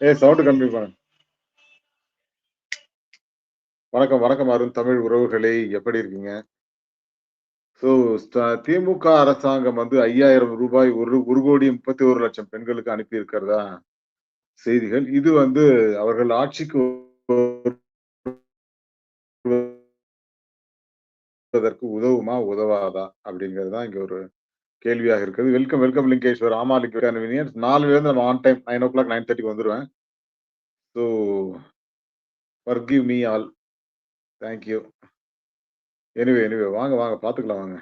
ஏ sound கம்மி பண்ண. வணக்கம் வணக்கம் அருண். தமிழ் உறவுகளே எப்படி இருக்கீங்க? ஸோ திமுக அரசாங்கம் வந்து ஐயாயிரம் ரூபாய் ஒரு ஒரு கோடி முப்பத்தி ஒரு லட்சம் பெண்களுக்கு அனுப்பி இருக்கிறதா செய்திகள். இது வந்து அவர்கள் ஆட்சிக்கு உதவுமா உதவாதா? அப்படிங்கிறது தான் இங்க ஒரு கேள்வியாக இருக்குது. வெல்கம் வெல்கம் லிங்கேஸ்வர் ஆமா லிங்கேஷ் நாலுல இருந்து நம்ம on time nine o'clock nine தேர்ட்டிக்கு வந்துடுவேன் so forgive me all thank you anyway anyway வாங்க வாங்க பார்த்துக்கலாம் வாங்க.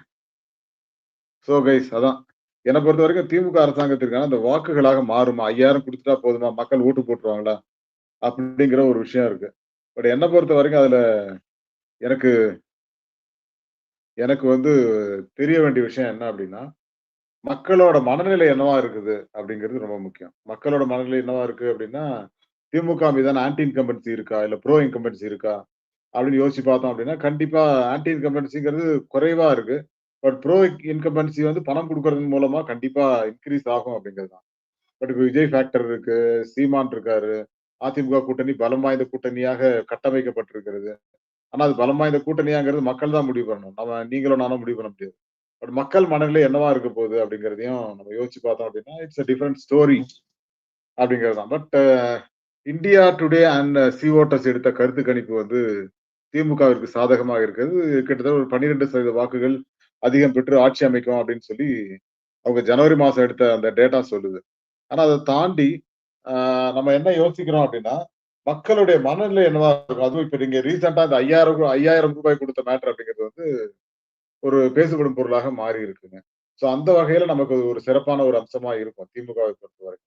ஸோ கைஸ் அதான். என்னை பொறுத்த வரைக்கும் திமுக அரசாங்கத்திற்கான அந்த வாக்குகளாக மாறுமா? ஐயாயிரம் கொடுத்துட்டா போதுமா? மக்கள் ஓட்டு போட்டுருவாங்களா? அப்படிங்கிற ஒரு விஷயம் இருக்கு. பட் என்னை பொறுத்த வரைக்கும் அதுல எனக்கு எனக்கு வந்து தெரிய வேண்டிய விஷயம் என்ன அப்படின்னா மக்களோட மனநிலை என்னவா இருக்குது அப்படிங்கிறது ரொம்ப முக்கியம். மக்களோட மனநிலை என்னவா இருக்கு அப்படின்னா திமுக மீதான ஆன்டி இன்கம்பன்சி இருக்கா? இல்ல ப்ரோ இன்கம்பன்சி இருக்கா? அப்படின்னு யோசிச்சு பார்த்தோம் அப்படின்னா கண்டிப்பா ஆன்டி இன்கம்பன்சிங்கிறது குறைவா இருக்கு. பட் ப்ரோ இன்கம்பன்சி வந்து பணம் கொடுக்கறது மூலமா கண்டிப்பா இன்க்ரீஸ் ஆகும் அப்படிங்கிறது தான். பட் இப்போ விஜய் ஃபேக்டர் இருக்கு சீமான் இருக்காரு அதிமுக கூட்டணி பலம் வாய்ந்த கூட்டணியாக கட்டமைக்கப்பட்டிருக்கிறது. ஆனா அது பலம் வாய்ந்த கூட்டணியாங்கிறது மக்கள் தான் முடிவு பண்ணணும். நம்ம நீங்களும் நானும் முடிவு பண்ண முடியாது. பட் மக்கள் மனநிலை என்னவா இருக்க போகுது அப்படிங்கிறதையும் நம்ம யோசிச்சு பார்த்தோம் அப்படின்னா இட்ஸ் அ டிஃப்ரெண்ட் ஸ்டோரி அப்படிங்கிறது தான். But India today and C voters எடுத்த கருத்து கணிப்பு வந்து திமுகவிற்கு சாதகமாக இருக்கிறது. கிட்டத்தட்ட ஒரு பன்னிரெண்டு சதவீத வாக்குகள் அதிகம் பெற்று ஆட்சி அமைக்கும் அப்படின்னு சொல்லி அவங்க ஜனவரி மாசம் எடுத்த அந்த டேட்டா சொல்லுது. ஆனா அதை தாண்டி நம்ம என்ன யோசிக்கிறோம் அப்படின்னா மக்களுடைய மனநிலை என்னவா இருக்கும்? அதுவும் இப்ப நீங்க ரீசெண்டா இந்த ஐயாயிரம் ஐயாயிரம் ரூபாய் கொடுத்த மேட்ரு அப்படிங்கிறது வந்து ஒரு பேசுபடும் பொருளாக மாறி இருக்குங்க. சோ அந்த வகையில நமக்கு ஒரு சிறப்பான ஒரு அம்சமா இருக்கும் திமுகவை பொறுத்தவரை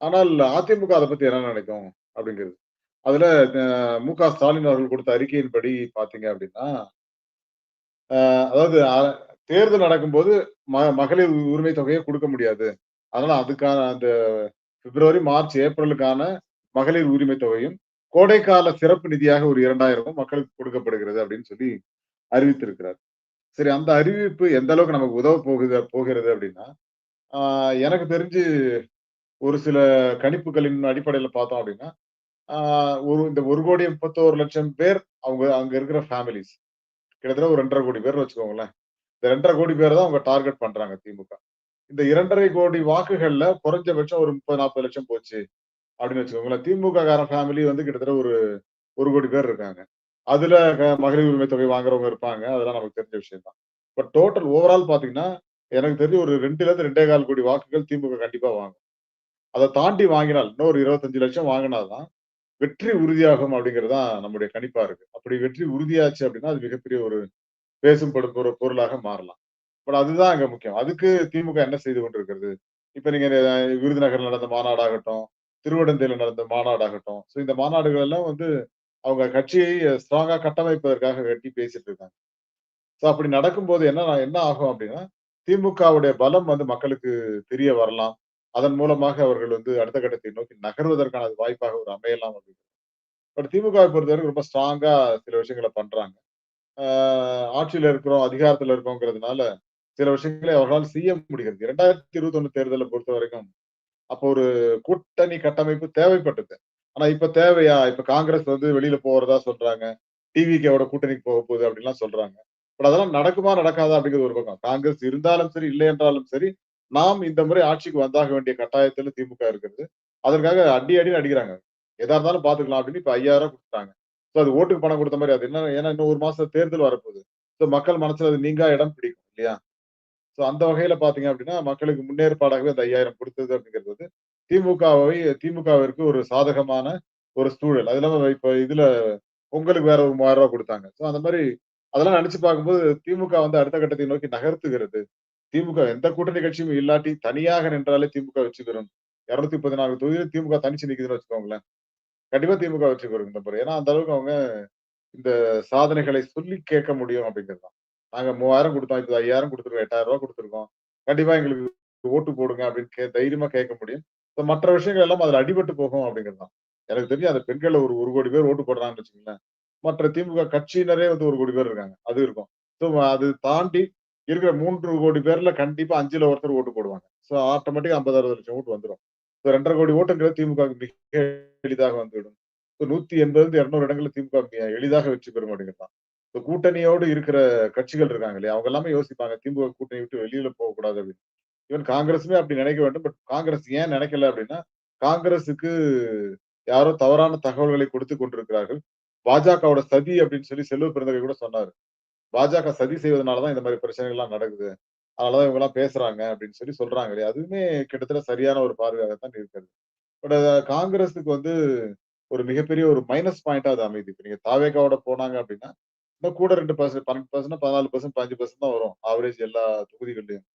ஆனால் அதிமுக அதை பத்தி என்ன நினைக்கும்? அப்படிங்கிறது. அதுல மு க ஸ்டாலின் அவர்கள் கொடுத்த அறிக்கையின்படி பாத்தீங்க அப்படின்னா அதாவது தேர்தல் நடக்கும்போது ம மகளிர் உரிமை தொகையை கொடுக்க முடியாது. அதனால அதுக்கான அந்த பிப்ரவரி மார்ச் ஏப்ரலுக்கான மகளிர் உரிமை தொகையும் கோடைக்கால சிறப்பு நிதியாக ஒரு இரண்டாயிரமும் மக்களுக்கு கொடுக்கப்படுகிறது அப்படின்னு சொல்லி அறிவித்திருக்கிறார். சரி அந்த அறிவிப்பு எந்த அளவுக்கு நமக்கு உதவ போகுது போகிறது அப்படின்னா எனக்கு தெரிஞ்சு ஒரு சில கணிப்புகளின் அடிப்படையில் பார்த்தோம் அப்படின்னா ஒரு இந்த ஒரு கோடி முப்பத்தோரு லட்சம் பேர் அவங்க அங்க இருக்கிற ஃபேமிலிஸ் கிட்டத்தட்ட ஒரு ரெண்டரை கோடி பேர் வச்சுக்கோங்களேன். இந்த ரெண்டரை கோடி பேர் தான் அவங்க டார்கெட் பண்றாங்க திமுக. இந்த இரண்டரை கோடி வாக்குகள்ல குறைஞ்சபட்சம் ஒரு முப்பது நாற்பது லட்சம் போச்சு அப்படின்னு வச்சுக்கோங்களேன். திமுக கார ஃபேமிலி வந்து கிட்டத்தட்ட ஒரு ஒரு கோடி பேர் இருக்காங்க. அதுல மகளிர் உரிமை தொகை வாங்குறவங்க இருப்பாங்க. அதெல்லாம் நமக்கு தெரிஞ்ச விஷயம் தான் பட் டோட்டல் ஓவரால் பாத்தீங்கன்னா எனக்கு தெரிஞ்சு ஒரு ரெண்டுல இருந்து ரெண்டே கால் கோடி வாக்குகள் திமுக கண்டிப்பா வாங்கும். அதை தாண்டி வாங்கினால் இன்னொரு இருபத்தஞ்சு லட்சம் வாங்கினாதான் வெற்றி உறுதியாகும் அப்படிங்கிறது தான் நம்முடைய கணிப்பா இருக்கு. அப்படி வெற்றி உறுதியாச்சு அப்படின்னா அது மிகப்பெரிய ஒரு பேசும் படும் ஒரு பொருளாக மாறலாம். பட் அதுதான் அங்க முக்கியம். அதுக்கு திமுக என்ன செய்து கொண்டிருக்கிறது? இப்ப நீங்க விருதுநகர் நடந்த மாநாடாகட்டும் திருவடந்தையில நடந்த மாநாடாகட்டும். ஸோ இந்த மாநாடுகள் எல்லாம் வந்து அவங்க கட்சியை ஸ்ட்ராங்கா கட்டமைப்பதற்காக கட்டி பேசிட்டு இருக்காங்க ஸோ அப்படி நடக்கும்போது என்ன என்ன ஆகும் அப்படின்னா திமுகவுடைய பலம் வந்து மக்களுக்கு தெரிய வரலாம். அதன் மூலமாக அவர்கள் வந்து அடுத்த கட்டத்தை நோக்கி நகர்வதற்கான வாய்ப்பாக ஒரு அமையலாம் அப்படின்னு பட் திமுகவை பொறுத்தவரைக்கும் ரொம்ப ஸ்ட்ராங்கா சில விஷயங்களை பண்றாங்க. ஆட்சியில இருக்கிறோம் அதிகாரத்துல இருக்கோங்கிறதுனால சில விஷயங்களை அவர்களால் செய்ய முடிகிறது. இரண்டாயிரத்தி இருபத்தி ஒண்ணு தேர்தலை பொறுத்த வரைக்கும் அப்போ ஒரு கூட்டணி கட்டமைப்பு தேவைப்பட்டது. ஆனா இப்ப தேவையா? இப்ப காங்கிரஸ் வந்து வெளியில போறதா சொல்றாங்க. டிவிகேவோட கூட்டணிக்கு போக போகுது அப்படின்லாம் சொல்றாங்க. பட் அதெல்லாம் நடக்குமா நடக்காதா அப்படிங்கிறது ஒரு பக்கம். காங்கிரஸ் இருந்தாலும் சரி இல்லை என்றாலும் சரி நாம் இந்த முறை ஆட்சிக்கு வந்தாக வேண்டிய கட்டாயத்துல திமுக இருக்கிறது அதற்காக அடி அடின்னு அடிக்கிறாங்க. எதா இருந்தாலும் பாத்துக்கலாம் அப்படின்னு இப்ப ஐயாயிரம் கொடுத்தாங்க ஸோ அது ஓட்டுக்கு பணம் கொடுத்த மாதிரி அது என்ன ஏன்னா இன்னும் ஒரு மாசம் தேர்தல் வரப்போகுது. ஸோ மக்கள் மனசுல அது நீங்கா இடம் பிடிக்கும் இல்லையா? ஸோ அந்த வகையில பாத்தீங்க அப்படின்னா மக்களுக்கு முன்னேற்பாடாகவே அந்த ஐயாயிரம் கொடுத்தது அப்படிங்கிறது வந்து திமுகவை திமுகவிற்கு ஒரு சாதகமான ஒரு சூழல். அது இல்லாம இப்ப இதுல பொங்கலுக்கு வேற ஒரு மூவாயிரம் ரூபாய் கொடுத்தாங்க. ஸோ அந்த மாதிரி அதெல்லாம் நினைச்சு பார்க்கும்போது திமுக வந்து அடுத்த கட்டத்தை நோக்கி நகர்த்துகிறது. திமுக எந்த கூட்டணி கட்சியும் இல்லாட்டி தனியாக நின்றாலே திமுக வச்சுக்கிறோம் இரநூத்தி முப்பத்தி நாலு தொகுதியில் திமுக தனிச்சு நிக்குதுன்னு வச்சுக்கோங்களேன். கண்டிப்பா திமுக வச்சுக்கிறோம் இந்த முறை. ஏன்னா அந்த அளவுக்கு அவங்க இந்த சாதனைகளை சொல்லி கேட்க முடியும் அப்படிங்கிறது தான். நாங்க மூவாயிரம் கொடுத்தோம். இப்போ ஐயாயிரம் கொடுத்துருக்கோம். எட்டாயிரம் ரூபாய் கொடுத்துருக்கோம். கண்டிப்பா எங்களுக்கு ஓட்டு போடுங்க அப்படின்னு கே தைரியமா கேட்க முடியும். மற்ற விஷயங்கள் எல்லாம் அதுல அடிபட்டு போகும் அப்படிங்கிறது தான் எனக்கு தெரிஞ்சு அந்த பெண்கள் ஒரு ஒரு கோடி பேர் ஓட்டு போடுறாங்கன்னு வச்சுக்கோங்களேன் மற்ற திமுக கட்சியினரே வந்து ஒரு கோடி பேர் இருக்காங்க அது இருக்கும் ஸோ அது தாண்டி இருக்கிற மூன்று கோடி பேர்ல கண்டிப்பா அஞ்சுல ஒருத்தர் ஓட்டு போடுவாங்க ஸோ ஆட்டோமேட்டிக் ஐம்பது அறுபது லட்சம் ஓட்டு வந்துடும் ஸோ ரெண்டரை கோடி ஓட்டுங்கிறது திமுக மிக எளிதாக வந்துவிடும். இப்ப 180 200 இடங்கள்ல திமுக எளிதாக வெற்றி பெறும் அப்படிங்கிறதான் கூட்டணியோடு இருக்கிற கட்சிகள் இருக்காங்க இல்லையா? அவங்க எல்லாமே யோசிப்பாங்க. திமுக கூட்டணி விட்டு வெளியில போகக்கூடாது அப்படின்னு. ஈவன் காங்கிரஸுமே அப்படி நினைக்க வேண்டும். பட் காங்கிரஸ் ஏன் நினைக்கல அப்படின்னா, காங்கிரஸுக்கு யாரோ தவறான தகவல்களை கொடுத்து கொண்டிருக்கிறார்கள். பாஜகவோட சதி அப்படின்னு சொல்லி செல்வ பிறந்தகை கூட சொன்னாரு. பாஜக சதி செய்வதனாலதான் இந்த மாதிரி பிரச்சனைகள்லாம் நடக்குது. அதனால இவங்க எல்லாம் பேசுறாங்க அப்படின்னு சொல்லி சொல்றாங்க இல்லையா? அதுவுமே கிட்டத்தட்ட சரியான ஒரு பார்வையாக தான் இருக்கிறது. பட் காங்கிரஸுக்கு வந்து ஒரு மிகப்பெரிய ஒரு மைனஸ் பாயிண்டா அது அமைதி இப்ப நீங்க தாவேகாவோட போனாங்க அப்படின்னா, இன்னும் கூட 2% 12% 14% 15% தான் வரும். ஆவரேஜ் எல்லா தொகுதிகள்லயும்.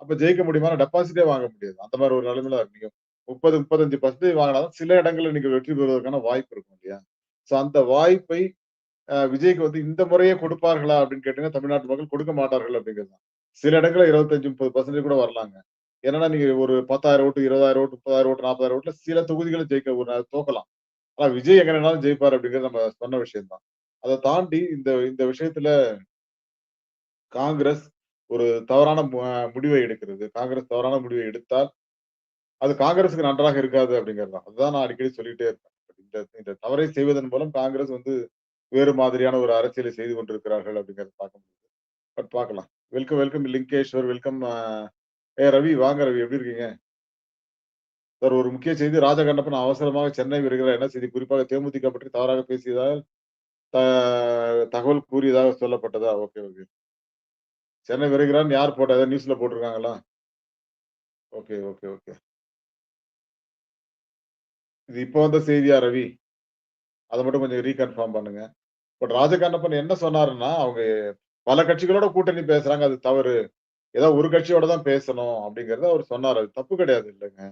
அப்ப ஜெயிக்க முடியுமானா டெபாசிட்டே வாங்க முடியாது. அந்த மாதிரி ஒரு நிலைமையில நீங்க 30, 35% வாங்கினா சில இடங்கள்ல நீங்க வெற்றி பெறுவதற்கான வாய்ப்பு இருக்கும் இல்லையா? சோ அந்த வாய்ப்பை விஜய்க்கு வந்து இந்த முறையே கொடுப்பார்களா அப்படின்னு கேட்டீங்கன்னா, தமிழ்நாட்டு மக்கள் கொடுக்க மாட்டார்கள் அப்படிங்கிறது தான். சில இடங்கள்ல 25, 30% கூட வரலாங்க. ஏன்னா நீங்க ஒரு 10,000 ஓட்டு, 20,000 ஓட்டு, 30,000 ஓட்டு, 40,000 ஓட்டுல சில தொகுதிகளை ஜெயிக்க ஒரு தோக்கலாம். ஆனா விஜய் எங்க நின்னாலும் ஜெயிப்பாரு அப்படிங்கிறது நம்ம சொன்ன விஷயம்தான் அதை தாண்டி இந்த இந்த விஷயத்துல காங்கிரஸ் ஒரு தவறான முடிவை எடுக்கிறது. காங்கிரஸ் தவறான முடிவை எடுத்தால், அது காங்கிரஸுக்கு நன்றாக இருக்காது அப்படிங்கிறது தான். அதுதான் நான் அடிக்கடி சொல்லிட்டே இருப்பேன். இந்த இந்த தவறை செய்வதன் மூலம் காங்கிரஸ் வந்து வேறு மாதிரியான ஒரு அரசியலை செய்து கொண்டிருக்கிறார்கள் அப்படிங்கிறத பார்க்க முடியுது. பட் பார்க்கலாம். வெல்கம், வெல்கம் லிங்கேஷ்வர், வெல்கம் ஏ ரவி வாங்க ரவி எப்படி இருக்கீங்க? சார் ஒரு முக்கிய செய்தி ராஜகண்ணப்பன் அவசரமாக சென்னை வருகிறார். என்ன செய்தி? குறிப்பாக தேமுதிக பற்றி தவறாக பேசியதால் த தகவல் கூறியதாக சொல்லப்பட்டதா? Okay, okay. சென்னை வருகிறார்ன்னு யார் போட்டா? ஏதாவது நியூஸ்ல போட்டுருக்காங்களா? Okay, okay, okay. இது இப்போ வந்த செய்தியா ரவி? அதை மட்டும் கொஞ்சம் ரீகன்ஃபார்ம் பண்ணுங்க. பட் ராஜகண்ணப்பன் என்ன சொன்னாருன்னா, அவங்க பல கட்சிகளோட கூட்டணி பேசுறாங்க. அது தவறு. ஏதோ ஒரு கட்சியோட தான் பேசணும் அப்படிங்கிறத அவர் சொன்னார் அது தப்பு கிடையாது இல்லைங்க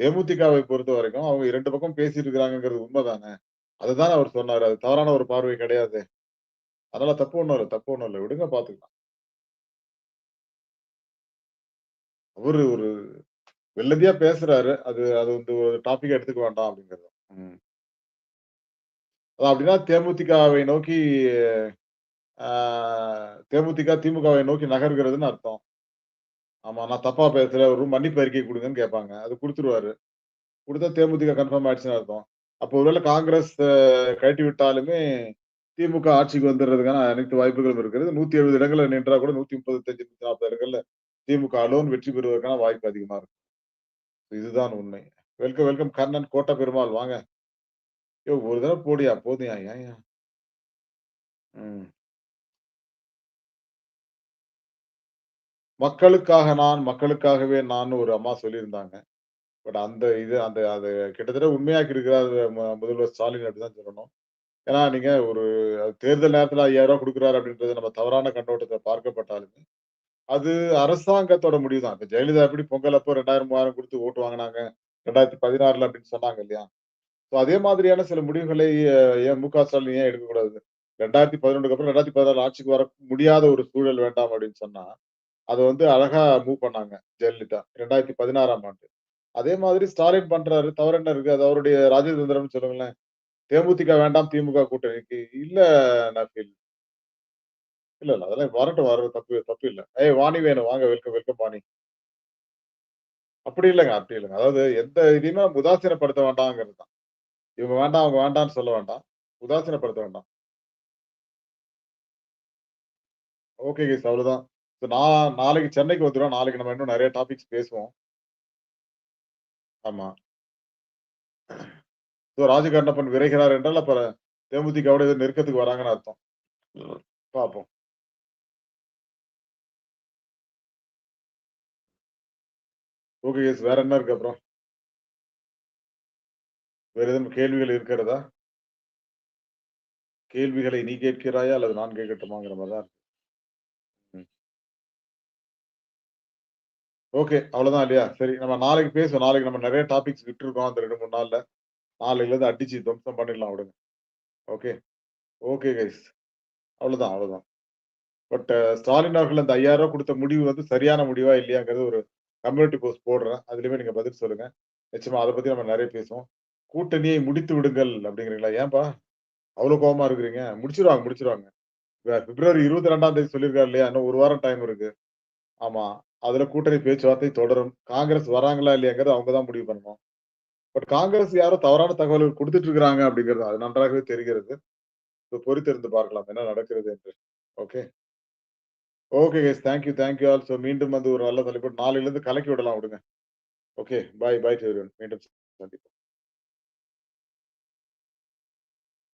தேமுதிகவை பொறுத்தவரைக்கும் அவங்க இரண்டு பக்கம் பேசிட்டு இருக்கிறாங்கங்கிறது உண்மதானே. அதுதான் அவர் சொன்னார் அது தவறான ஒரு பார்வை கிடையாது அதனால தப்பு ஒன்றும் இல்லை தப்பு ஒன்றும் இல்லை விடுங்க பார்த்துக்கலாம். அவரு ஒரு வெள்ளந்தியா பேசுறாரு. அது அது வந்து ஒரு டாபிக்கா எடுத்துக்க வேண்டாம் அப்படிங்கிறது. அதான் அப்படின்னா தேமுதிகவை நோக்கி தேமுதிக, திமுகவை நோக்கி நகர்கிறதுன்னு அர்த்தம். ஆமா நான் தப்பா பேசல. ஒரு மன்னிப்பு அறிக்கை குடுங்கன்னு கேட்பாங்க. அது குடுத்துருவாரு. குடுத்தா தேமுதிக கன்ஃபார்ம் ஆயிடுச்சுன்னு அர்த்தம். அப்போ ஒருவேள காங்கிரஸ் கழட்டி விட்டாலுமே, திமுக ஆட்சிக்கு வந்துடுறதுக்கான அனைத்து வாய்ப்புகளும் இருக்கிறது. 170 இடங்கள்ல நின்றா கூட 135, 140 இடங்கள்ல திமுக அலோன் வெற்றி பெறுவதற்கான வாய்ப்பு அதிகமா இருக்கும் இதுதான் உண்மை. வெல்கம், வெல்கம் கர்ணன் கோட்ட பெருமாள் வாங்க. யோ ஒரு தடவை போடியா போதியா ஏன் ம். மக்களுக்காக நான், மக்களுக்காகவே நான் ஒரு அம்மா சொல்லியிருந்தாங்க. பட் அந்த இது அந்த அது கிட்டத்தட்ட உண்மையாக்கி இருக்கிறார் முதல்வர் ஸ்டாலின் அப்படிதான் சொல்லணும். ஏன்னா நீங்க ஒரு தேர்தல் நேரத்துல ஐயாயிரம் ரூபாய் கொடுக்குறாரு அப்படின்றது நம்ம தவறான கண்ணோட்டத்தை பார்க்கப்பட்டாலுமே, அது அரசாங்கத்தோட முடிவு தான். இப்ப ஜெயலலிதா எப்படி பொங்கல் அப்போ ரெண்டாயிரம் மூவாயிரம் கொடுத்து ஓட்டு வாங்கினாங்க ரெண்டாயிரத்தி பதினாறுல அப்படின்னு சொன்னாங்க இல்லையா? ஸோ அதே மாதிரியான சில முடிவுகளை ஏன் மு.க. ஸ்டாலின் ஏன் எடுக்கக்கூடாது? 2011க்கு அப்புறம் 2016 ஆட்சிக்கு வர முடியாத ஒரு சூழல் வேண்டாம் அப்படின்னு சொன்னா, அதை வந்து அழகா மூவ் பண்ணாங்க ஜெயலலிதா. 2016ஆம் ஆண்டு. அதே மாதிரி ஸ்டாலின் பண்றாரு. தவறு என்ன இருக்கு? அது அவருடைய ராஜதந்திரம்னு சொல்லுங்களேன். தேமுதிக வேண்டாம் திமுக கூட்டணிக்கு. இல்ல நஃபீல். இல்ல, இல்ல. அதெல்லாம் வரட்டும் வரட்டும் தப்பு தப்பு இல்ல. ஏய் வாணி வேணு வாங்க வெல்கம், வெல்கம் வாணி. அப்படி இல்லங்க, அப்படி இல்லங்க. அதாவது எந்த இதையுமே நம்ம உதாசீனப்படுத்த வேண்டாம்ங்கிறது தான். இவங்க வேண்டாம், அவங்க வேண்டாம்ன்னு சொல்ல வேண்டாம். உதாசீனப்படுத்த வேண்டாம். ஓகே கைஸ் அவ்வளவுதான். சோ நான் நாளைக்கு சென்னைக்கு வந்துருவேன். நாளைக்கு நம்ம இன்னும் நெறைய டாபிக்ஸ் பேசுவோம். ஆமா. சோ ராஜகண்ணப்பன் விரைகிறார் என்றால், அப்ப தேமுதிகவோட ஏதோ நெருக்கத்துக்கு வராங்கன்னு அர்த்தம். பார்ப்போம். ஓகே எஸ் வேற என்ன இருக்கு அப்புறம்? வேற எதுவும் கேள்விகள் இருக்கிறதா? கேள்விகளை நீ கேட்கிறாயா? அல்லது நான் கேட்கட்டுமாங்கிற மாதிரி தான் இருக்கு. ம். ஓகே. அவ்வளவுதான் இல்லையா? சரி நம்ம நாளைக்கு பேசுவோம். நாளைக்கு நம்ம நிறைய டாபிக்ஸ் விட்டுருக்கோம். அந்த 2, 3 நாள்ல. நாளையிலருந்து அடிச்சு துவம்சம் பண்ணிடலாம் விடுங்க. ஓகே. Okay guys. அவ்வளவுதான், அவ்வளவுதான். பட் ஸ்டாலின் அவர்கள் அந்த ஐயாயிரம் ரூபாய் கொடுத்த முடிவு வந்து சரியான முடிவா இல்லையாங்கிறது ஒரு கம்யூனிட்டி போஸ்ட் போடுறேன். அதிலயுமே நீங்க பதில் சொல்லுங்க. நிச்சயமா அதை பத்தி நம்ம நிறைய பேசுவோம். கூட்டணியை முடித்து விடுங்கள் அப்படிங்கிறீங்களா? ஏன்பா? அவ்வளோ கோபமா இருக்கிறீங்க? முடிச்சிருவாங்க, முடிச்சிருவாங்க. பிப்ரவரி பிப்ரவரி 22ஆம் தேதி சொல்லியிருக்காரு இல்லையா? இன்னும் ஒரு வாரம் டைம் இருக்கு. ஆமா. அதுல கூட்டணி பேச்சுவார்த்தை தொடரும். காங்கிரஸ் வராங்களா இல்லையாங்கிறது அவங்க தான் முடிவு பண்ணணும். பட் காங்கிரஸ் யாரோ தவறான தகவல்கள் கொடுத்துட்டு இருக்கிறாங்க அப்படிங்கிறது அது நன்றாகவே தெரிகிறது. சோ பொறுத்திருந்து பார்க்கலாம் என்ன நடக்கிறது என்று. Okay. Okay guys. Thank you, thank you all. So மீண்டும் வந்து ஒரு நல்ல தலைப்பு நாளையிலேருந்து கலக்கி விடலாம் விடுங்க. ஓகே. பாய், பாய் டூ மீண்டும் சந்திப்போம்.